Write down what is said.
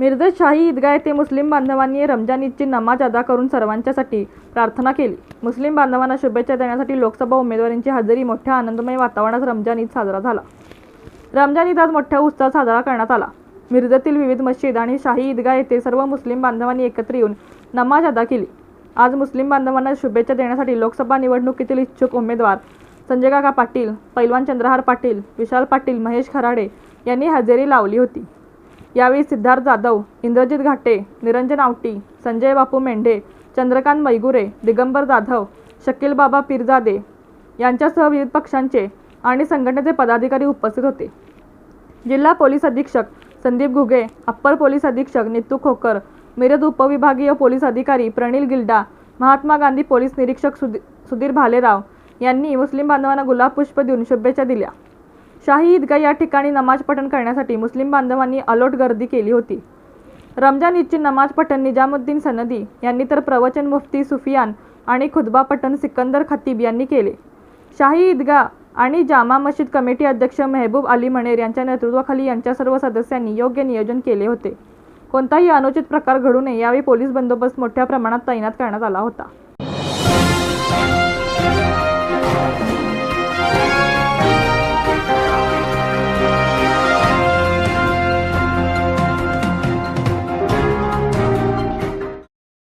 मिरजत शाही ईदगाह येथे मुस्लिम बांधवांनी रमजान ईदची नमाज अदा करून सर्वांच्यासाठी प्रार्थना केली. मुस्लिम बांधवांना शुभेच्छा देण्यासाठी लोकसभा उमेदवारांची हजेरी मोठ्या आनंदमय वातावरणात रमजान ईद साजरा झाला. रमजान ईद आज मोठ्या उत्साहात साजरा करण्यात आला. मिरजतील विविध मस्जिद आणि शाही ईदगाह येथे सर्व मुस्लिम बांधवांनी एकत्र येऊन नमाज अदा केली. आज मुस्लिम बांधवांना शुभेच्छा देण्यासाठी लोकसभा निवडणुकीतील इच्छुक उमेदवार संजय काका पाटील पैलवान चंद्रहार पाटील विशाल पाटील महेश खराडे यांनी हजेरी लावली होती. यावेळी सिद्धार्थ जाधव इंद्रजित घाटे निरंजन आवटी संजय बापू मेंढे चंद्रकांत मैगुरे दिगंबर जाधव शकील बाबा पीरजादे यांच्यासह विविध पक्षांचे आणि संघटनेचे पदाधिकारी उपस्थित होते. जिल्हा पोलीस अधीक्षक संदीप घुगे अप्पर पोलीस अधीक्षक नितू खोकर मिरज उपविभागीय पोलीस अधिकारी प्रणील गिल्डा महात्मा गांधी पोलीस निरीक्षक सुधी सुधीर भालेराव यांनी मुस्लिम बांधवांना गुलाब पुष्प देऊन शुभेच्छा दिल्या. शाही ईदगाह या ठिकाणी नमाज पठण करण्यासाठी मुस्लिम बांधवांनी अलोट गर्दी केली होती. रमजान ईदची नमाज पठण निजामुद्दीन सनदी यांनी तर प्रवचन मुफ्ती सुफियान आणि खुदबा पठण सिकंदर खतीब यांनी केले. शाही ईदगाह आणि जामा मशीद कमिटी अध्यक्ष मेहबूब अली मणेर यांच्या नेतृत्वाखाली यांच्या सर्व सदस्यांनी योग्य नियोजन केले होते. कोणताही अनुचित प्रकार घडू नये यावेळी पोलीस बंदोबस्त मोठ्या प्रमाणात तैनात करण्यात आला होता.